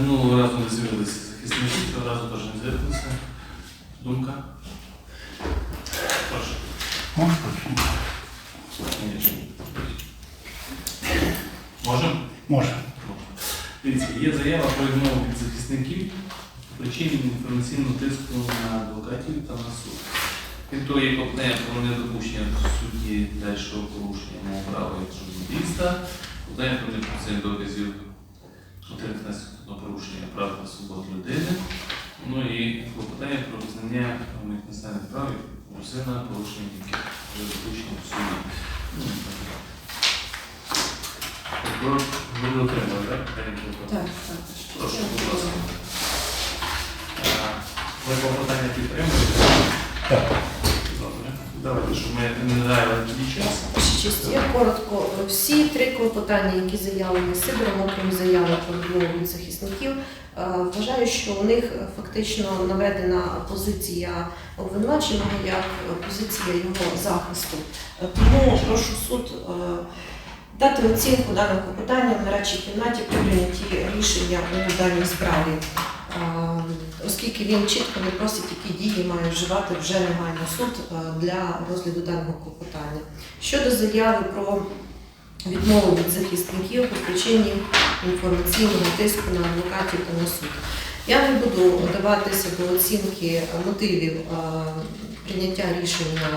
Минулого разу не з'явилися захисники, цього разу теж не з'явилися. Думка? Прошу. Звісно. Можемо? Може. Дивіться, є заява про відмову від захисників по причині інформаційного тиску на адвокатів та на суд. Крім того, є клопотання про недопущення до судді дальшого порушення мого права як журналіста, клопотання про непосильних доказів отриманих наслідок порушення прав та свобод людини, ну і клопотання про визнання моїх національних прав русина порушення вже допущені в суді. Ну, так. Прокурор, ви не отримали, так? Так, так. Прошу, будь ласка. Ви клопотання підтримуєте? Так. Добре. Давайте, щоб ми не гаяли тоді час. Я коротко. Всі три клопотання, які заявлені Сидором, окрім заяви про від захисників, е, вважаю, що у них е, фактично наведена позиція обвинуваченого як е, позиція його захисту. Е, Тому прошу суд е, дати оцінку даним клопотанням на радчій кімнаті при прийнятті рішення у даній справі. Оскільки він чітко не просить, які дії має вживати вже негайно суд е, для розгляду даного клопотання. Щодо заяви про відмову від захисників по причині інформаційного тиску на адвокатів та на суд. Я не буду вдаватися до оцінки мотивів е, прийняття рішення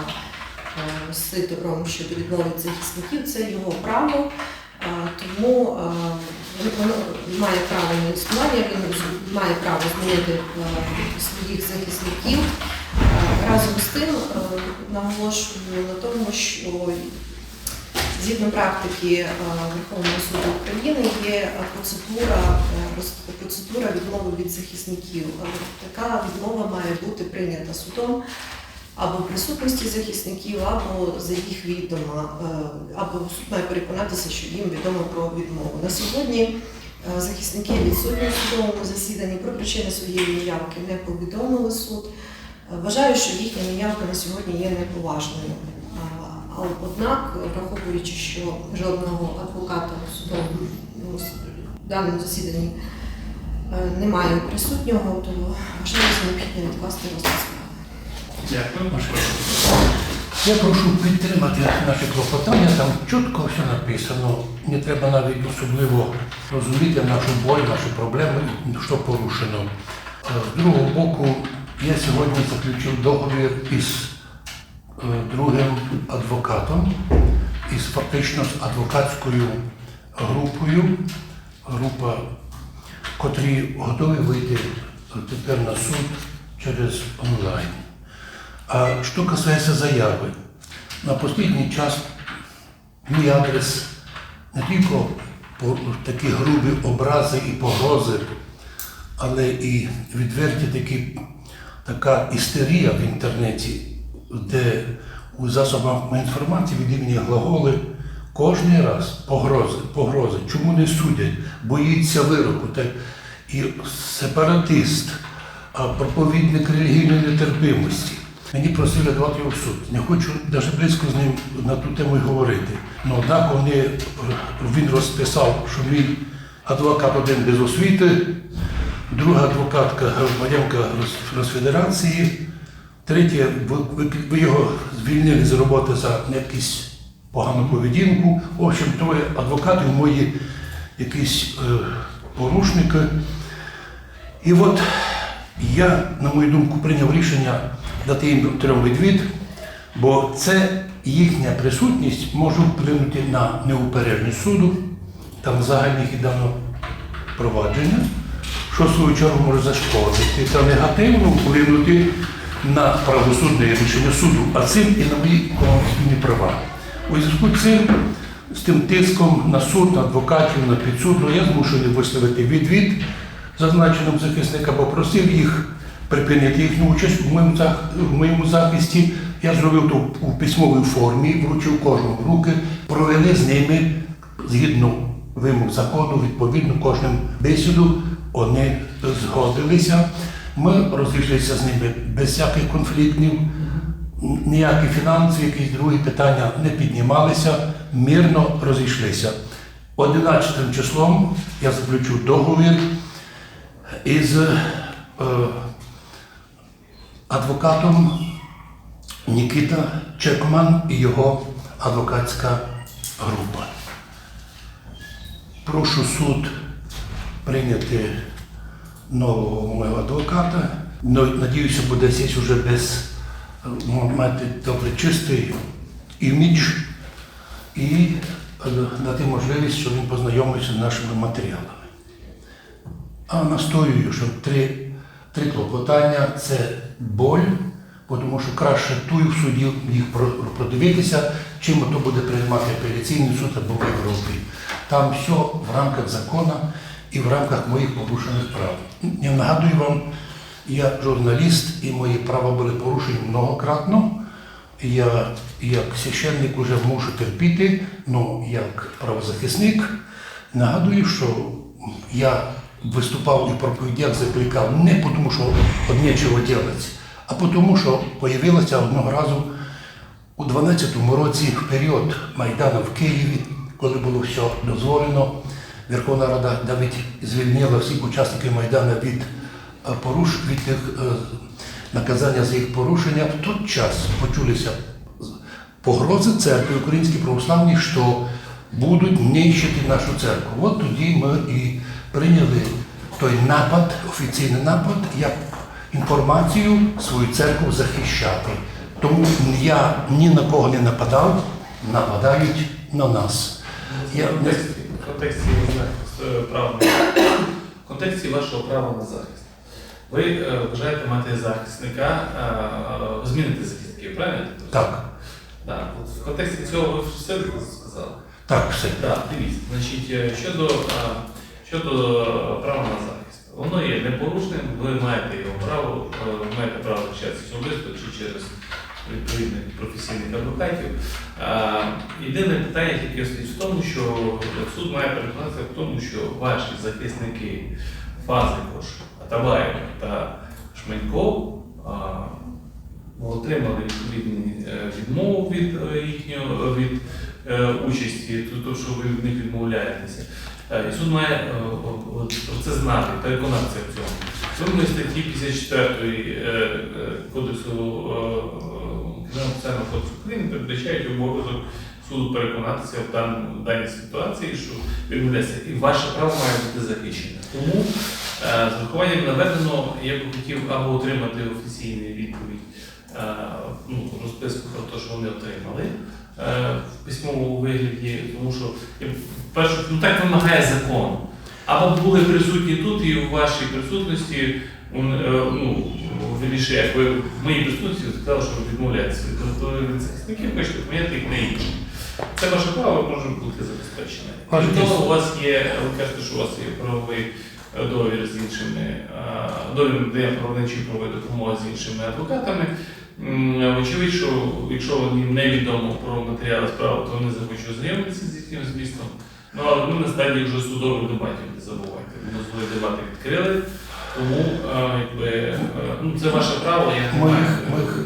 е, Сидором щодо відмови від захисників. Це його право. Тому воно має право на існування, він має право змінити е, своїх захисників. Е, Разом з тим е, наголошую на тому, що згідно практики Верховного суду України є процедура, процедура відмови від захисників. Така відмова має бути прийнята судом або в присутності захисників, або за їх відома, е, або суд має переконатися, що їм відомо про відмову. На сьогодні е, захисники відсутні в судовому засіданні про причини своєї неявки не повідомили суд. Е, Вважаю, що їхня неявка на сьогодні є неповажною. А, а Однак, враховуючи, що жодного адвоката у судовому ну, в даному засіданні немає присутнього, то вважаю за необхідне відкласти розгляд. Дякую. Я прошу підтримати наше клопотання, там чітко все написано. Не треба навіть особливо розуміти нашу боль, наші проблеми, що порушено. Е, З другого боку, я сьогодні заключив договір із е, другим адвокатом, із фактично з адвокатською групою, група, котрі готові вийти тепер на суд через онлайн. А що касається заяви, на останній час мій адрес не тільки такі грубі образи і погрози, але і відверті такі, така істерія в інтернеті, де у засобах інформації від імені глаголи кожен раз погрози, погрози. Чому не судять? Боїться вироку. Так, і сепаратист, проповідник релігійної нетерпимості. Мені просили давати його в суд. Не хочу навіть близько з ним на ту тему говорити. Ну, однак вони, він розписав, що мій адвокат один без освіти, друга адвокатка громадянка Росфедерації, третя, ви, його звільнили з роботи за якусь погану поведінку. В общем, троє адвокатів мої якісь е, порушники. І от я, на мою думку, прийняв рішення дати їм трьом відвід, бо це їхня присутність може вплинути на неупередженість суду, там загальних і провадження, що в свою чергу може зашкодити та негативно вплинути на правосудне рішення суду, а цим і на мої конституційні права. У зв'язку з цим, з тим тиском на суд, на адвокатів, на підсудну, я змушений висловити відвід зазначеним захисника, попросив їх припинити їхню участь в моєму, в моєму захисті. Я зробив то у письмовій формі, вручив кожному руки, провели з ними згідно вимог закону, відповідно кожним бесіду, вони згодилися. Ми розійшлися з ними без всяких конфліктів, ніякі фінансові, якісь другі питання не піднімалися, мирно розійшлися. 11 числом я заключу договір із е, адвокатом Нікіта Чекман і його адвокатська група. Прошу суд прийняти нового мого адвоката. Ну, Надіюся, буде сість уже без мати добре чистий імідж і е, дати можливість, щоб він познайомився з нашими матеріалами. А настоюю, що три, три клопотання це боль, тому що краще тую в суді їх продивитися, чим то буде приймати апеляційний суд або Європі. Там все в рамках закону і в рамках моїх порушених прав. Я нагадую вам, я журналіст і мої права були порушені многократно. Я як священник вже мушу терпіти, але як правозахисник нагадую, що я виступав і проповідях закликав не тому, що от нічого робити, а тому, що появилося одного разу у 12-му році в період Майдану в Києві, коли було все дозволено, Верховна Рада навіть звільнила всіх учасників Майдану від е, поруш від тих е, наказання за їх порушення. В той час почулися погрози церкви українській православній, що будуть нищити нашу церкву. От тоді ми і прийняли той напад, офіційний напад, як інформацію свою церкву захищати. Тому я ні на кого не нападав, нападають на нас. Я в не контексті, в контексті е, права в контексті вашого права на захист. Ви е, бажаєте мати захисника, е, змінити захисників, правильно? так. От в контексті цього ви все сказали. так, все. Так, дивіться. Значить, щодо, щодо права на захист, воно є непорушним, ви маєте його право, е, ви маєте право захищатися особисто чи через відповідних професійних адвокатів. Е, Єдине питання тільки стоїть в тому, що суд має переконатися в тому, що ваші захисники Фазикош, Атабаєв та Шменьков е, отримали відповідні е, відмову від е, їхнього від е, участі, тобто, що ви від них відмовляєтеся. Е, І суд має е, о- о- про це знати, переконатися в цьому. Статті 54 е, е, Кодексу е, е, Кримінального кодексу України передбачають обов'язок суду переконатися в даній ситуації, що відмовляється. І ваше право має бути захищене. Тому е, з врахуванням наведеного я б хотів або отримати офіційну відповідь е, ну, розписку про те, що вони отримали е, в письмовому вигляді, тому що перше, ну так вимагає закон. Або були присутні тут і у вашій присутності, е, ну, вірніше, як ви в моїй присутності сказали, що ви відмовляєтеся від захисників, хочете поміняти їх на інші. Це ваше право може бути забезпечене. Крім того, у вас є, ви кажете, що у вас є правовий е, договір з іншими, е, договір надає правничої правової допомоги з іншими адвокатами. М, Очевидь, що якщо їм невідомо про матеріали справи, то вони захочуть ознайомитися з їхнім змістом. Ну, але ми на стадії вже судових дебатів, не забувайте. Ми свої дебати відкрили, тому е, якби, е, ну, це ваше право, я не Ми маю. їх,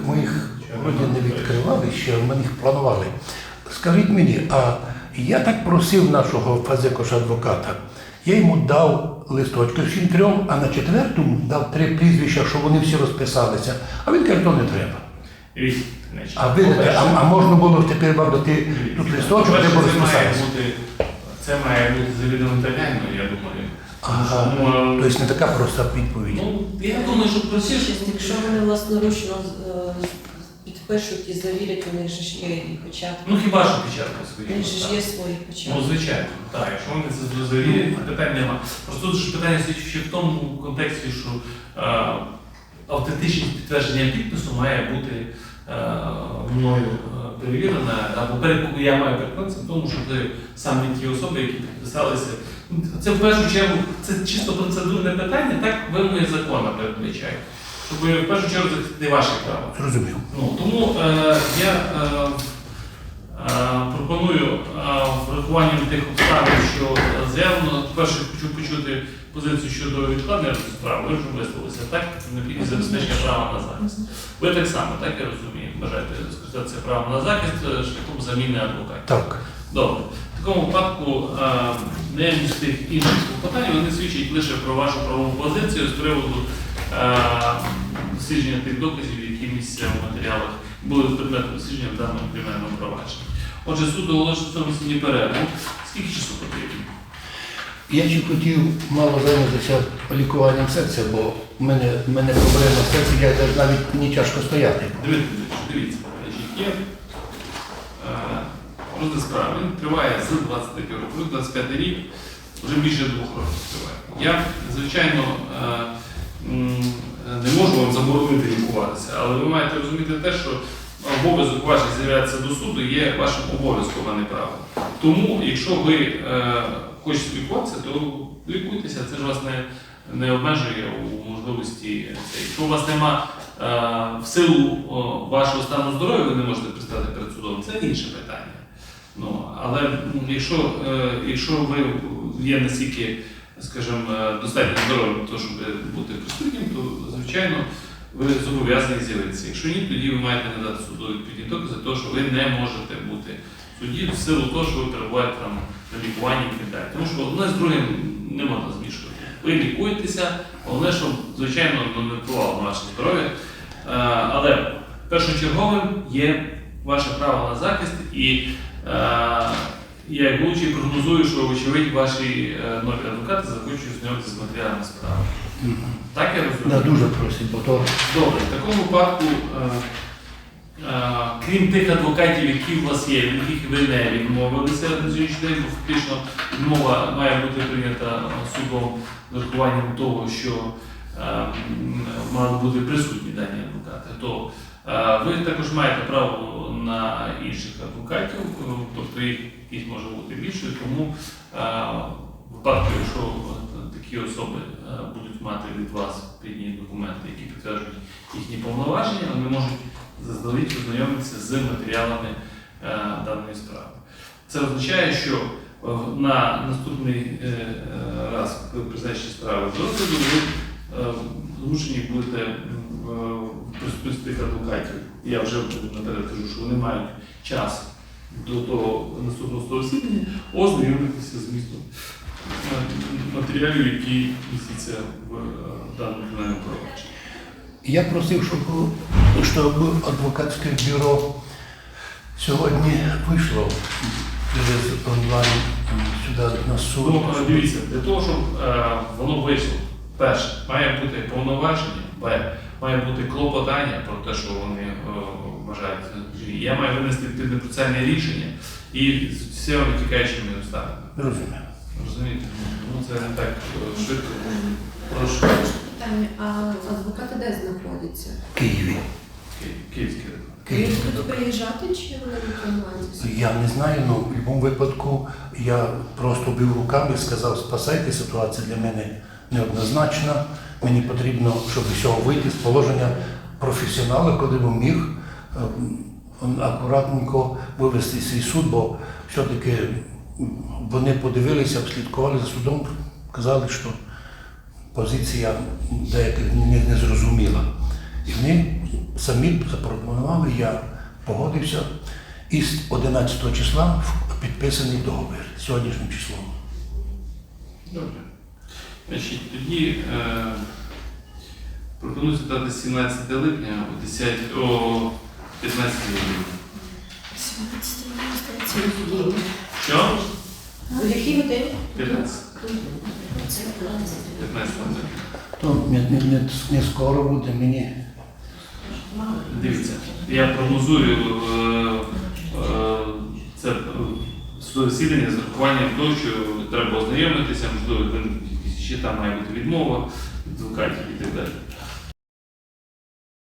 ми ми їх вроді не відкривали ще, ми їх планували. Скажіть мені, а я так просив нашого фазекоша адвоката, я йому дав листочки всім трьом, а на четвертому дав три прізвища, щоб вони всі розписалися. А він каже, то не треба. А видите, а, а можна було тепер вам дати тут листочок, де було це має бути, це має бути завідомо тайною, я думаю. Ага. Ну, Тобто не така проста відповідь. Ну, я думаю, що простіше. Якщо вони власноручно підпишуть і завірять, у них же ж є і печатки. Ну хіба що печатка У свої. них же ж так. є свої Ну, звичайно, так. Якщо вони це завірять, питань нема. Просто тут ж питання стоїть ще в тому контексті, що е, автентичність підтвердження підпису має бути е, мною е, перевірена, або переку- я маю переконатися в тому, що це саме ті особи, які підписалися. Ну, Це в першу чергу це чисто процедурне питання, так вимоги закону передбачають. Щоб в першу чергу захистити ваші права. Зрозумів. Ну, тому е, я е, е, пропоную е, врахуванням тих обставин, що заявлено, перше хочу почути позицію щодо відкладення справи, ви вже висловилися, так? Необхідність забезпечення права на захист. Ви так само, так я розумію, бажаєте скористатися правом на захист е, шляхом заміни адвокатів. Так. Добре. В такому випадку е, наявність тих інших клопотань вони свідчать лише про вашу правову позицію з приводу е, дослідження тих доказів, які місця в матеріалах були предметом дослідження в даному кримінальному провадженні. Отже, суд оголошує цьому суді перерву. Скільки часу потрібно? Я ще хотів мало зайнятися лікуванням серця, бо в мене, в мене проблема з серцем, я навіть не тяжко стояти. Дивіться, дивіться, є е, розгляд справи. Триває з 23 року, 25 рік, вже більше двох років триває. Я, звичайно, е, не можу вам заборонити лікуватися, але ви маєте розуміти те, що обов'язок ваш з'являтися до суду є вашим обов'язком, а не правом. Тому, якщо ви е, хочете лікуватися, то лікуйтеся, це ж вас не, не обмежує у можливості. Якщо у вас нема е, в силу вашого стану здоров'я, ви не можете пристати перед судом, це інше питання. Ну, але якщо, е, якщо ви є настільки, скажімо, е, достатньо здоровим для того, щоб бути присутнім, то звичайно ви зобов'язані з'явитися. Якщо ні, тоді ви маєте надати суду відповідні докази, того, що ви не можете бути в суді в силу того, що ви перебуваєте там на лікуванні і так далі. Тому що одне з другим не можна змішувати. Ви лікуєтеся, головне, щоб, звичайно, ну, не впливало на ваше здоров'я. Е, Але першочерговим є ваше право на захист, і е, я як головуючий прогнозую, що вочевидь ваші е, нові адвокати захочуть знайомитися з матеріалами справи. Так я розумію? Да, дуже просить, бо то Добре, в такому випадку, е, е, крім тих адвокатів, які у вас є, від яких ви не відмовилися на сьогоднішній день, бо фактично відмова має бути прийнята судом з урахуванням того, що мали бути присутні дані адвокати, то ви також маєте право на інших адвокатів, тобто їх їх може бути більше, тому в випадку, якщо такі особи е, будуть мати від вас відповідні документи, які підтверджують їхні повноваження, вони можуть заздалегідь ознайомитися з матеріалами е, даної справи. Це означає, що е, на наступний раз призначенні справи до розгляду ви змушені будете м, присутності адвокатів. Я вже наперед кажу, що вони мають час до того наступного засідання ознайомитися з містом е, матеріалів, які містяться в е, даному провадженні. я просив, щоб, щоб адвокатське бюро сьогодні вийшло через онлайн сюди на суд. Ну, е, дивіться, для того, щоб е, воно вийшло, перше, має бути повноваження, Б, має бути клопотання про те, що вони е, вважають. Я маю винести відповідне процесуальне рішення і з всіма витікаючими обставинами. Розумію. Розумієте? Ну це не так е, швидко. Прошу. Питання, а адвокати де знаходяться? В Києві. Ки- Київський ринок. Приїжджати чи вони будуть? Я не знаю, але в будь-якому випадку я просто бив руками і сказав, спасайте, ситуація для мене неоднозначна. Мені потрібно, щоб з цього вийти з положення професіонала, коли б міг акуратненько вивести свій суд, бо все-таки вони подивилися, слідкували за судом, казали, що позиція деяких не, зрозуміла. І вони самі запропонували, я погодився. І з 11 числа підписаний договір сьогоднішнім числом. Добре. Значить, тоді е, пропоную дати 17 липня о 10, о 15 годині. Що? В якій годині? 15. 15 годин. То не, не, не, скоро буде мені. Дивіться, я прогнозую е, е, це е, засідання з урахуванням того, що треба ознайомитися, можливо, ще там має бути відмова від адвокатів і так далі.